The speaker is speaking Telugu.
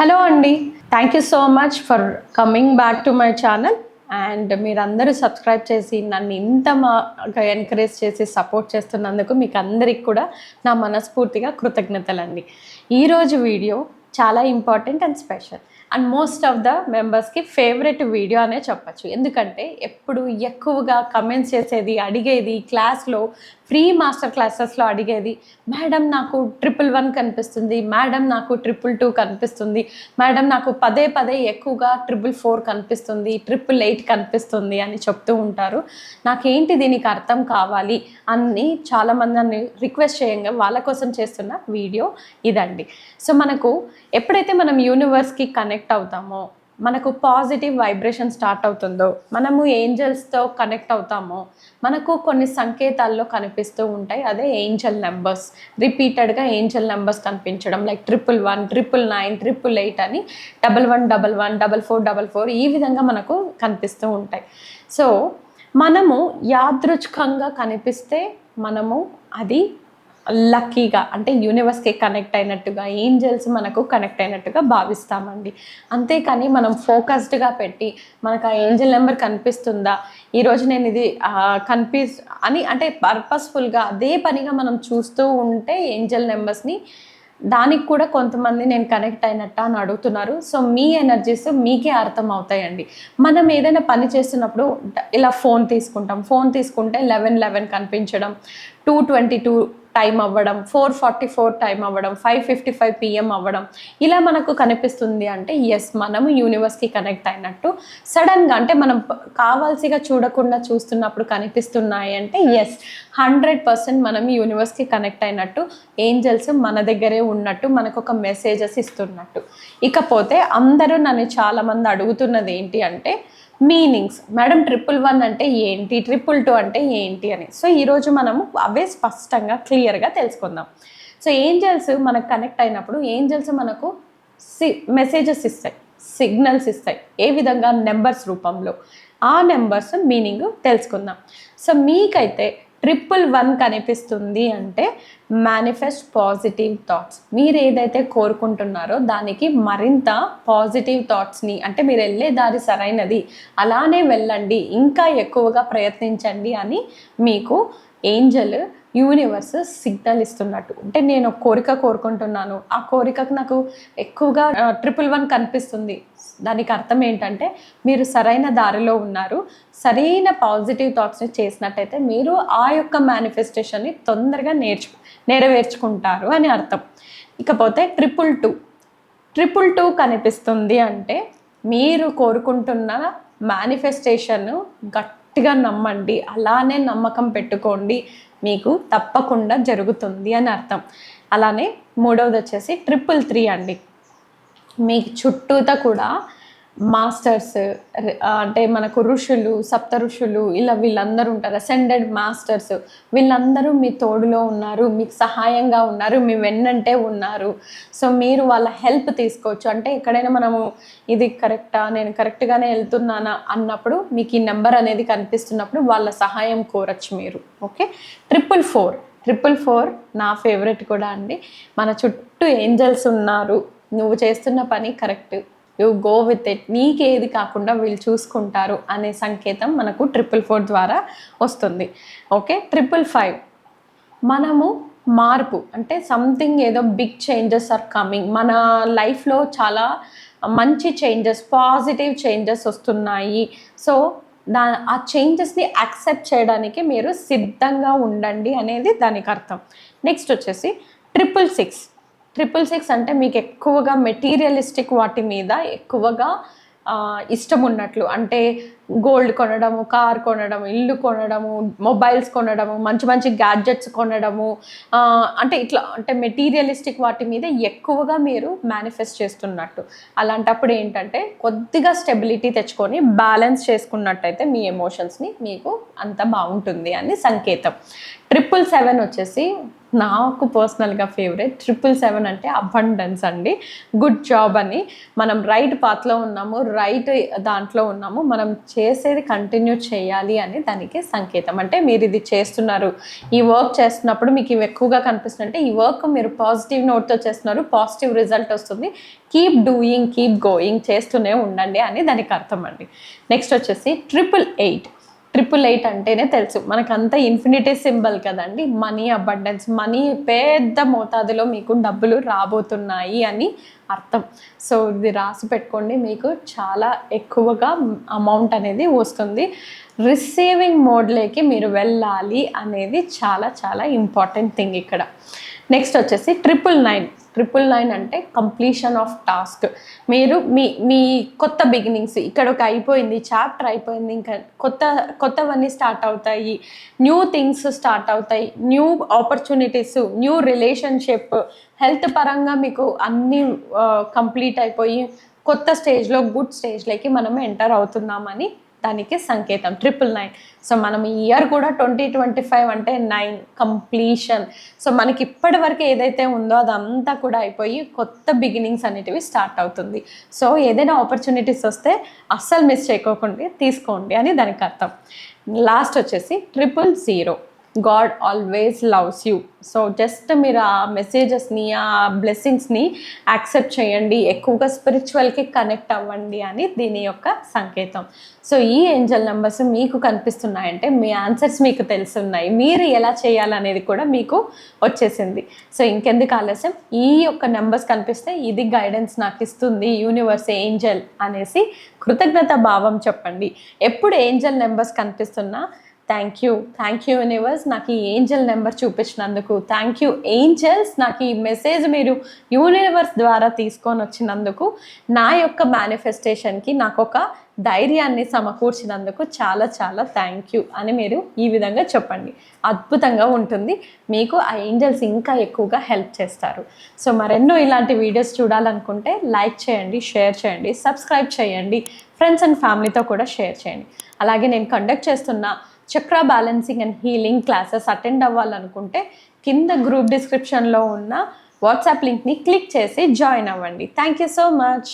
హలో అండి. Thank you so much for coming back to my channel and మీరందరూ సబ్స్క్రైబ్ చేసి నన్ను ఇంత మాగా ఎంకరేజ్ చేసి సపోర్ట్ చేస్తున్నందుకు మీకు అందరికి కూడా నా మనస్ఫూర్తిగా కృతజ్ఞతలండి. ఈరోజు వీడియో చాలా important and special and most of the మెంబర్స్కి ఫేవరెట్ వీడియో అనే చెప్పచ్చు. ఎందుకంటే ఎప్పుడు ఎక్కువగా కమెంట్స్ చేసేది అడిగేది క్లాస్లో ఫ్రీ మాస్టర్ క్లాసెస్లో అడిగేది మేడం నాకు ట్రిపుల్ వన్ కనిపిస్తుంది మేడం నాకు ట్రిపుల్ టూ కనిపిస్తుంది మేడం నాకు పదే పదే ఎక్కువగా ట్రిపుల్ ఫోర్ కనిపిస్తుంది ట్రిపుల్ ఎయిట్ కనిపిస్తుంది అని చెప్తూ ఉంటారు. నాకేంటి దీనికి అర్థం కావాలి? అని చాలామంది నన్ను రిక్వెస్ట్ చేయంగా వాళ్ళ కోసం చేస్తున్న వీడియో ఇదండి. సో మనకు ఎప్పుడైతే మనం యూనివర్స్కి కనెక్ట్ అవుతామో మనకు పాజిటివ్ వైబ్రేషన్ స్టార్ట్ అవుతుందో మనము ఏంజల్స్తో కనెక్ట్ అవుతామో మనకు కొన్ని సంకేతాల్లో కనిపిస్తూ ఉంటాయి. అదే ఏంజల్ నెంబర్స్. రిపీటెడ్గా ఏంజల్ నెంబర్స్ కనిపించడం like triple one triple nine triple eight అని double one double one double four double four ఈ విధంగా మనకు కనిపిస్తూ ఉంటాయి. సో మనము యాదృచ్ఛికంగా కనిపిస్తే మనము అది లక్కీగా అంటే యూనివర్స్కి కనెక్ట్ అయినట్టుగా ఏంజల్స్ మనకు కనెక్ట్ అయినట్టుగా భావిస్తామండి. అంతేకాని మనం ఫోకస్డ్గా పెట్టి మనకు ఆ ఏంజల్ నెంబర్ కనిపిస్తుందా? ఈరోజు నేను ఇది కనిపి అని అంటే పర్పస్ఫుల్గా అదే పనిగా మనం చూస్తూ ఉంటే ఏంజల్ నెంబర్స్ని దానికి కూడా కొంతమంది నేను కనెక్ట్ అయినట్ట అని అడుగుతున్నారు. సో మీ ఎనర్జీస్ మీకే అర్థం అవుతాయండి. మనం ఏదైనా పని చేస్తున్నప్పుడు ఇలా ఫోన్ తీసుకుంటాం. ఫోన్ తీసుకుంటే లెవెన్ లెవెన్ కనిపించడం టూ ట్వంటీ టూ టైం అవ్వడం ఫోర్ ఫార్టీ ఫోర్ టైం అవ్వడం ఫైవ్ ఫిఫ్టీ ఫైవ్ పిఎం అవ్వడం ఇలా మనకు కనిపిస్తుంది అంటే ఎస్ మనము యూనివర్స్కి కనెక్ట్ అయినట్టు. సడన్గా అంటే మనం కావాల్సిగా చూడకుండా చూస్తున్నప్పుడు కనిపిస్తున్నాయి అంటే ఎస్ హండ్రెడ్ పర్సెంట్ మనం యూనివర్స్కి కనెక్ట్ అయినట్టు ఏంజల్స్ మన దగ్గరే ఉన్నట్టు మనకు ఒక మెసేజెస్ ఇస్తున్నట్టు. ఇకపోతే అందరూ నన్ను చాలామంది అడుగుతున్నది ఏంటి అంటే మీనింగ్స్. మేడం ట్రిపుల్ వన్ అంటే ఏంటి? ట్రిపుల్ టూ అంటే ఏంటి అని. సో ఈరోజు మనము అవే స్పష్టంగా క్లియర్గా తెలుసుకుందాం. సో ఏంజల్స్ మనకు కనెక్ట్ అయినప్పుడు ఏంజల్స్ మనకు సి మెసేజెస్ ఇస్తాయి. సిగ్నల్స్ ఇస్తాయి. ఏ విధంగా? నెంబర్స్ రూపంలో. ఆ నెంబర్స్ మీనింగ్ తెలుసుకుందాం. సో మీకైతే ట్రిపుల్ వన్ కనిపిస్తుంది అంటే మేనిఫెస్ట్ పాజిటివ్ థాట్స్ మీరు ఏదైతే కోరుకుంటున్నారో దానికి మరింత పాజిటివ్ థాట్స్ని అంటే మీరు వెళ్ళే దారి సరైనది అలానే వెళ్ళండి ఇంకా ఎక్కువగా ప్రయత్నించండి అని మీకు ఏంజల్ యూనివర్స్ సిగ్నల్ ఇస్తున్నట్టు. అంటే నేను ఒక కోరిక కోరుకుంటున్నాను. ఆ కోరికకు నాకు ఎక్కువగా ట్రిపుల్ వన్ కనిపిస్తుంది. దానికి అర్థం ఏంటంటే మీరు సరైన దారిలో ఉన్నారు. సరైన పాజిటివ్ థాట్స్ని చేసినట్టయితే మీరు ఆ యొక్క మేనిఫెస్టేషన్ని తొందరగా నేర్చు నెరవేర్చుకుంటారు అని అర్థం. ఇకపోతే ట్రిపుల్ టూ. ట్రిపుల్ టూ కనిపిస్తుంది అంటే మీరు కోరుకుంటున్న మేనిఫెస్టేషన్ గట్టిగా నమ్మండి. అలానే నమ్మకం పెట్టుకోండి. మీకు తప్పకుండా జరుగుతుంది అని అర్థం. అలానే మూడవది వచ్చేసి ట్రిపుల్ త్రీ అండి. మీకు చుట్టూతా కూడా మాస్టర్స్ అంటే మనకు ఋషులు సప్త ఋషులు ఇలా వీళ్ళందరూ ఉంటారు. అసెండెడ్ మాస్టర్స్ వీళ్ళందరూ మీ తోడులో ఉన్నారు మీకు సహాయంగా ఉన్నారు మీ వెన్నంటే ఉన్నారు. సో మీరు వాళ్ళ హెల్ప్ తీసుకోవచ్చు. అంటే ఎక్కడైనా మనము ఇది కరెక్టా నేను కరెక్ట్గానే వెళ్తున్నానా అన్నప్పుడు మీకు ఈ నెంబర్ అనేది కనిపిస్తున్నప్పుడు వాళ్ళ సహాయం కోరచ్చు మీరు. Okay? Triple four triple four నా ఫేవరెట్ కూడా అండి. మన చుట్టూ ఏంజల్స్ ఉన్నారు. నువ్వు చేస్తున్న పని correct you go with it. నీకేది కాకుండా వీళ్ళు చూసుకుంటారు అనే సంకేతం మనకు ట్రిపుల్ ఫోర్ ద్వారా వస్తుంది. ఓకే? Triple five. మనము మార్పు అంటే సంథింగ్ ఏదో బిగ్ చేంజెస్ ఆర్ కమింగ్ మన లైఫ్లో చాలా మంచి చేంజెస్ పాజిటివ్ చేంజెస్ వస్తున్నాయి. సో దా ఆ చేంజెస్ని యాక్సెప్ట్ చేయడానికి మీరు సిద్ధంగా ఉండండి అనేది దానికి అర్థం. నెక్స్ట్ వచ్చేసి ట్రిపుల్ సిక్స్ ట్రిపుల్ సిక్స్ అంటే మీకు ఎక్కువగా మెటీరియలిస్టిక్ వాటి మీద ఎక్కువగా ఇష్టం ఉన్నట్లు అంటే గోల్డ్ కొనడము కార్ కొనడము ఇల్లు కొనడము మొబైల్స్ కొనడము మంచి మంచి గ్యాడ్జెట్స్ కొనడము అంటే ఇట్లా అంటే మెటీరియలిస్టిక్ వాటి మీద ఎక్కువగా మీరు మేనిఫెస్ట్ చేస్తున్నట్టు. అలాంటప్పుడు ఏంటంటే కొద్దిగా స్టెబిలిటీ తెచ్చుకొని బ్యాలెన్స్ చేసుకున్నట్టయితే మీ ఎమోషన్స్ని మీకు అంత బాగుంటుంది అని సంకేతం. ట్రిపుల్ సెవెన్ వచ్చేసి నాకు పర్సనల్గా ఫేవరెట్ ట్రిపుల్ సెవెన్ అంటే అబండెన్స్ అండి. గుడ్ జాబ్ అని. మనం రైట్ పాత్లో ఉన్నాము రైట్ దాంట్లో ఉన్నాము. మనం చేసేది కంటిన్యూ చేయాలి అని దానికి సంకేతం. అంటే మీరు ఇది చేస్తున్నారు ఈ వర్క్ చేస్తున్నప్పుడు మీకు ఇవి ఎక్కువగా కనిపిస్తుందంటే ఈ వర్క్ మీరు పాజిటివ్ నోట్తో చేస్తున్నారు పాజిటివ్ రిజల్ట్ వస్తుంది. కీప్ డూయింగ్ కీప్ గోయింగ్ చేస్తూనే ఉండండి అని దానికి అర్థం అండి. నెక్స్ట్ వచ్చేసి ట్రిపుల్ ఎయిట్ ట్రిపుల్ ఎయిట్ అంటేనే తెలుసు మనకంతా ఇన్ఫినిటీ సింబల్ కదండి. మనీ అబండెన్స్ మనీ పెద్ద మోతాదులో మీకు డబ్బులు రాబోతున్నాయి అని అర్థం. సో ఇది రాసి పెట్టుకోండి. మీకు చాలా ఎక్కువగా అమౌంట్ అనేది వస్తుంది. రిసీవింగ్ మోడ్లోకి మీరు వెళ్ళాలి అనేది చాలా చాలా ఇంపార్టెంట్ థింగ్ ఇక్కడ. నెక్స్ట్ వచ్చేసి ట్రిపుల్ నైన్ ట్రిపుల్ నైన్ అంటే కంప్లీషన్ ఆఫ్ టాస్క్ మీరు మీ మీ కొత్త బిగినింగ్స్ ఇక్కడ ఒక అయిపోయింది చాప్టర్ అయిపోయింది ఇంకా కొత్త కొత్తవన్నీ స్టార్ట్ అవుతాయి. న్యూ థింగ్స్ స్టార్ట్ అవుతాయి. New opportunities new relationship health పరంగా మీకు అన్నీ కంప్లీట్ అయిపోయి కొత్త స్టేజ్లో గుడ్ స్టేజ్లోకి మనం ఎంటర్ అవుతున్నామని దానికి సంకేతం. Triple nine. సో మనం ఈ ఇయర్ కూడా ట్వంటీ ట్వంటీ ఫైవ్ అంటే నైన్ కంప్లీషన్. సో మనకి ఇప్పటి వరకు ఏదైతే ఉందో అదంతా కూడా అయిపోయి కొత్త బిగినింగ్స్ అనేటివి స్టార్ట్ అవుతుంది. సో ఏదైనా ఆపర్చునిటీస్ వస్తే అస్సలు మిస్ చేయకోకుండా తీసుకోండి అని దానికి అర్థం. లాస్ట్ వచ్చేసి triple zero. God always loves you so just మీరు ఆ మెసేజెస్ని ఆ బ్లెస్సింగ్స్ని యాక్సెప్ట్ చేయండి. ఎక్కువగా స్పిరిచువల్కి కనెక్ట్ అవ్వండి అని దీని యొక్క సంకేతం. సో ఈ ఏంజల్ నెంబర్స్ మీకు కనిపిస్తున్నాయంటే మీ ఆన్సర్స్ మీకు తెలుసున్నాయి. మీరు ఎలా చేయాలనేది కూడా మీకు వచ్చేసింది. సో ఇంకెందుకు ఆలస్యం? ఈ యొక్క నెంబర్స్ కనిపిస్తే ఇది గైడెన్స్ నాకు ఇస్తుంది యూనివర్స్ ఏంజల్ అనేసి కృతజ్ఞత భావం చెప్పండి. ఎప్పుడు ఏంజల్ నెంబర్స్ కనిపిస్తున్నా thank you thank you universe నాకు ఈ ఏంజల్ నెంబర్ చూపించినందుకు. థ్యాంక్ యూ ఏంజల్స్ నాకు ఈ మెసేజ్ మీరు యూనివర్స్ ద్వారా తీసుకొని వచ్చినందుకు నా యొక్క మేనిఫెస్టేషన్కి నాకు ఒక ధైర్యాన్ని సమకూర్చినందుకు చాలా చాలా థ్యాంక్ యూ అని మీరు ఈ విధంగా చెప్పండి. అద్భుతంగా ఉంటుంది. మీకు ఆ ఏంజల్స్ ఇంకా ఎక్కువగా హెల్ప్ చేస్తారు. సో మరెన్నో ఇలాంటి వీడియోస్ చూడాలనుకుంటే లైక్ చేయండి షేర్ చేయండి సబ్స్క్రైబ్ చేయండి. ఫ్రెండ్స్ అండ్ ఫ్యామిలీతో కూడా షేర్ చేయండి. అలాగే నేను కండక్ట్ చేస్తున్న chakra balancing and healing classes attend అవ్వాలనుకుంటే కింద గ్రూప్ డిస్క్రిప్షన్లో ఉన్న వాట్సాప్ లింక్ని క్లిక్ చేసి జాయిన్ అవ్వండి. Thank you so much